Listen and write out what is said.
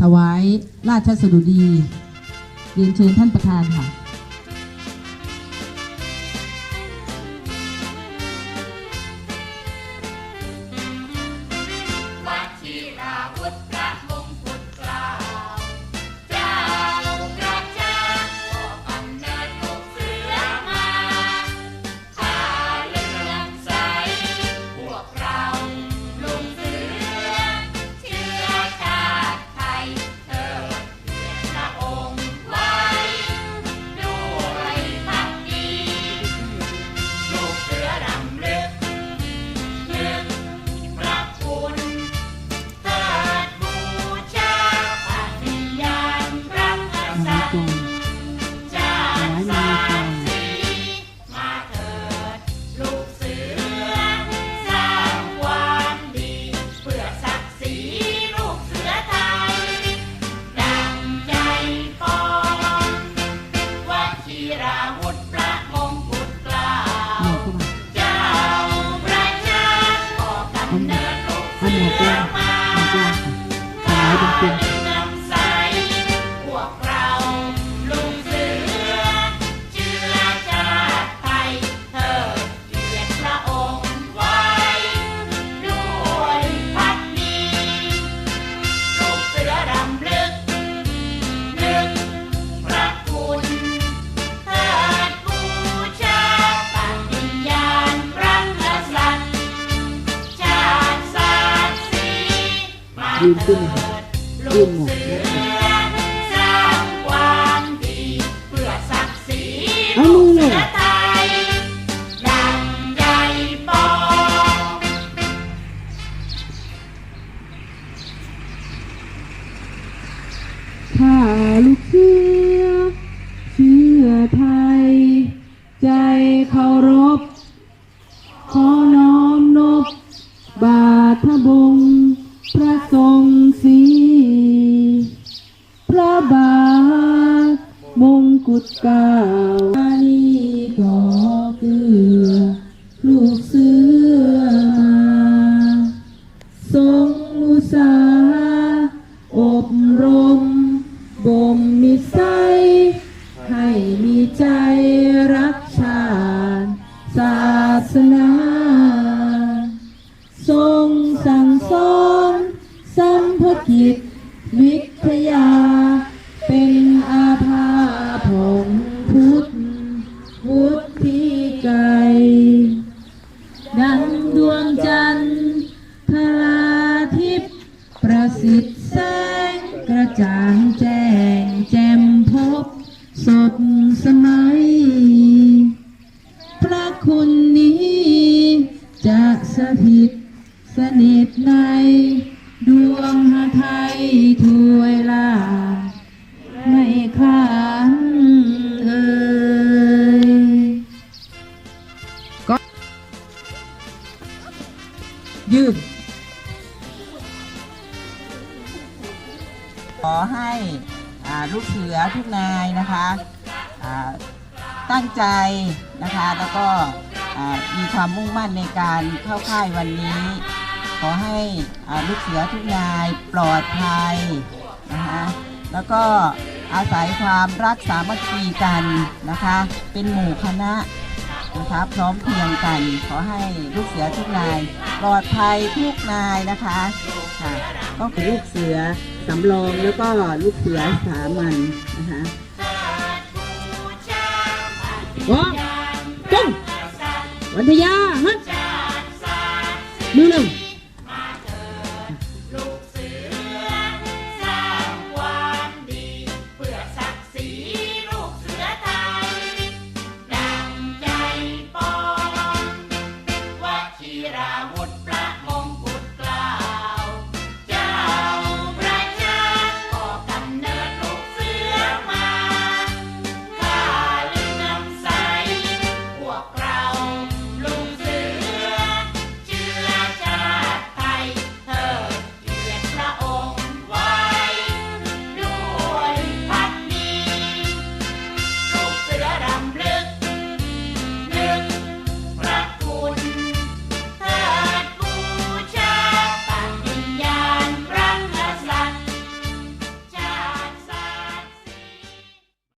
ถวายราชสดุดี เรียนเชิญท่านประธานค่ะ ยืนขึ้เถินดลูกเสือสร้างความดีเพื่อศักดิ์ศรีลูกเสือไทยดังใหญ่ปองถ้าลูกเสือ มนิสัย ให้มีใจรักชาติศาสนา ทรงสั่งสอนสัมภกิจวิทยา เป็นอาภาพงพุทธวุฒิไกรดังดวงจันทร์พลาทิพย์ประสิทธิ์แสงกระจ่างแจ้ง สดสมัย พระคุณนี้จะสถิตสนิทใน ดวงหาไทยถวยลา ไม่คลานเอ่ยยืดขอให้ ลูกเสือทุกนายนะคะตั้งใจนะคะแล้วก็มีความมุ่งมั่นในการเข้าค่ายวันนี้ ขอให้ลูกเสือทุกนายปลอดภัยนะคะแล้วก็อาศัยความรักสามัคคีกันนะคะ เป็นหมู่คณะ นะคะพร้อมเพรียงกัน ขอให้ลูกเสือทุกนาย ปลอดภัยทุกนายนะคะค่ะก็คือลูกเสือสำรองแล้วก็ลูกเสือสามัญนะคะว้าจุ้งวันทยาฮะมือหนึ่ง